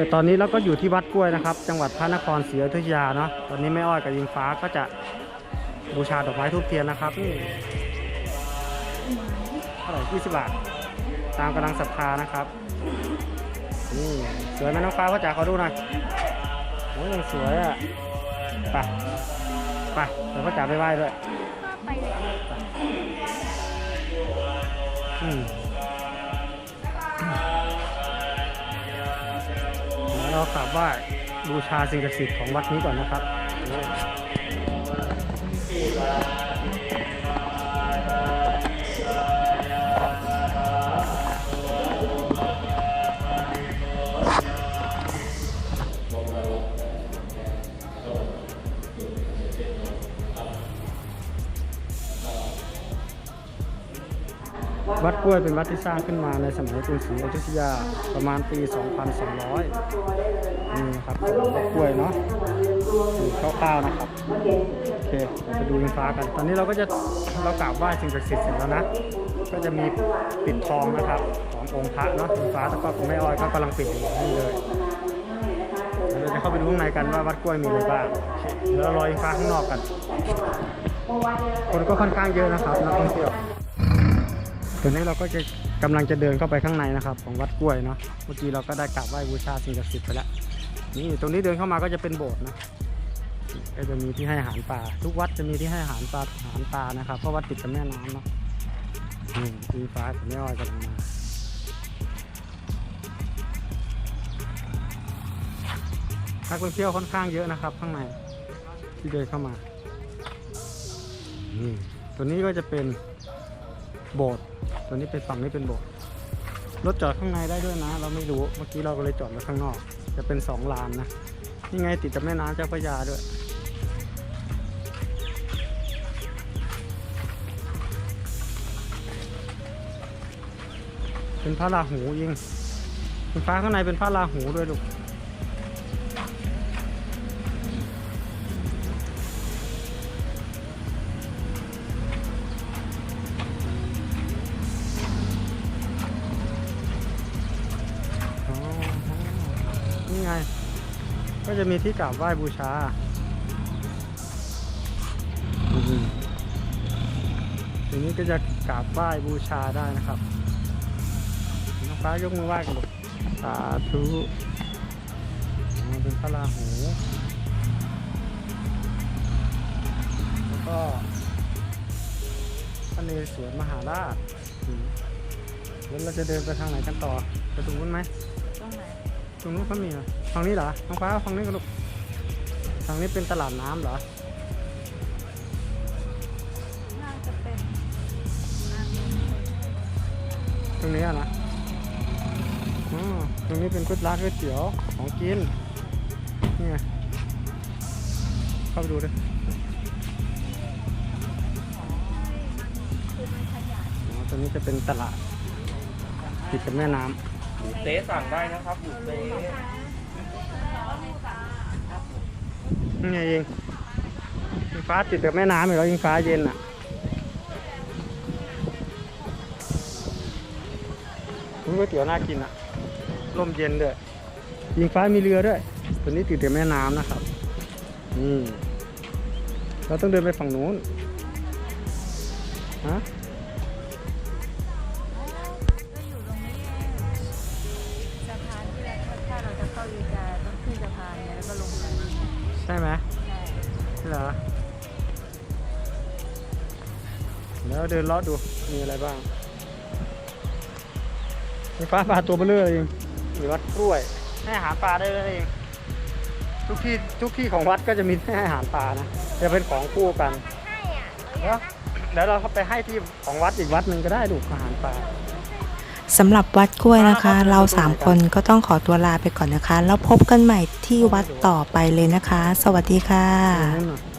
เนี่ยตอนนี้เราก็อยู่ที่วัดกล้วยนะครับ จังหวัดพระนครศรีอยุธยาเนาะตอนนี้แม่อ้อยกับยิงฟ้าก็จะบูชาดอกไม้ทูบเทียนนะครับนี่เท่าไหร่ยี่สิบบาทตามกำลังศรัทธานะครับนี่สวยไหมน้องฟ้าพ่อจ๋าขอดูหน่อยโอ้ยยังสวยอะไปไปเดี๋ยวพ่อจ๋าไปไหว้ด้วยไปเลยอืม เรากราบไหว้บูชาสิ่งศักดิ์สิทธิ์ของวัดนี้ก่อนนะครับ วัดกล้วยเป็นวัดที่สร้างขึ้นมาในสมัยกรุงศรีอยุธยาประมาณปี 2200 นี่ครับวัดกล้วยเนาะดูคร่าวๆนะครับ โอเคเราไปดูอินฟ้ากัน ตอนนี้เราก็จะเรากราบไหว้สิ่งศักดิ์สิทธิ์เสร็จแล้วนะ ก็จะมีปิดทองนะครับ ขององค์พระเนาะอินฟ้าแล้วก็ของแม่อ้อยก็กำลังปิดอยู่นี่เลยเราจะเข้าไปดูข้างในกันว่าวัดกล้วยมีอะไรบ้างเดี๋ยวเรารออินฟ้าข้างนอกกัน คนก็ค่อนข้างเยอะนะครับนักท่องเที่ยว ตอนนี้เราก็จะกำลังจะเดินเข้าไปข้างในนะครับ ของวัดกล้วยเนาะเมื่อกี้เราก็ได้กราบไหว้บูชาสิ่งศักดิ์สิทธิ์ไปแล้วนี่ตรงนี้เดินเข้ามาก็จะเป็นโบสถ์นะก็จะมีที่ให้อาหารปลาทุกวัดจะมีที่ให้อาหารปลาอาหารปลานะครับเพราะวัดติดกับแม่น้ำเนาะนี่อิงฟ้ากับแม่อ้อยกำลังมานักท่องเที่ยวค่อนข้างเยอะนะครับ ข้างในที่เดินเข้ามานี่ตัวนี้ก็จะเป็น โบสถ์ตัวนี้เป็นฝั่งนี้เป็นโบสถ์รถจอดข้างในได้ด้วยนะ เราไม่รู้เมื่อกี้เราก็เลยจอดไว้ข้างนอก จะเป็นสองลานนะนี่ไงติดกับแม่น้ำเจ้าพระยาด้วยเป็นพระราหูยิงเป็นฟ้าข้างในเป็นพระราหูด้วยลูก ก็จะมีที่กราบไหว้บูชาอืมทีนี้ก็จะกราบไหว้บูชาได้นะครับน้องฟ้ายกมือไหว้กันลูกสาธุอ๋อเป็นพระราหู แล้วก็พระนเรศวรมหาราชอืมแล้วเราจะเดินไปทางไหนกันต่อ ไปตรงนู้นไหม ตรงนู้นเขามีเหรอฝั่งนี้เหรอน้องฟ้าฝั่งนี้กันลูกฝั่งนี้เป็นตลาดน้ำเหรอ น่าจะเป็นอันตรงนี้อะนะอ๋อตรงนี้เป็นก๋วยร้านก๋วยเตี๋ยวของกิน นี่ไงเข้าไปดูดิคือมันขยาย อ๋อตรงนี้จะเป็นตลาดติดกับแม่น้ำ หมูเต๊ะสั่งได้นะครับหมูเต๊ะนี่ไงเองยิงฟ้าติดกับแม่น้ำอีกแล้วยิงฟ้าเย็นอะก๋วยเตี๋ยวน่ากินอะลมเย็นด้วยยิงฟ้ามีเรือด้วยตัวนี้ติดกับแม่น้ำนะครับอืมเราต้องเดินไปฝั่งนู้นฮะ ช่ไหมใช่ใช่เหรอแล้วเดินเลาะดูมีอะไรบ้างมีฟ้าปลาตัวเบลเลอร์เองหรือวัดกล้วยให้อาหารปลาได้เลยเองทุกที่ทุกที่ของวัดก็จะมีให้อาหารปลานะจะเป็นของคู่กันแล้วแล้วเราเข้าไปให้ที่ของวัดอีกวัดหนึ่งก็ได้ดูกอาหารปลา สำหรับวัดกล้วยนะคะ เราสามคนก็ต้องขอตัวลาไปก่อนนะคะ แล้วพบกันใหม่ที่วัดต่อไปเลยนะคะ สวัสดีค่ะตรงนู้นน่ะ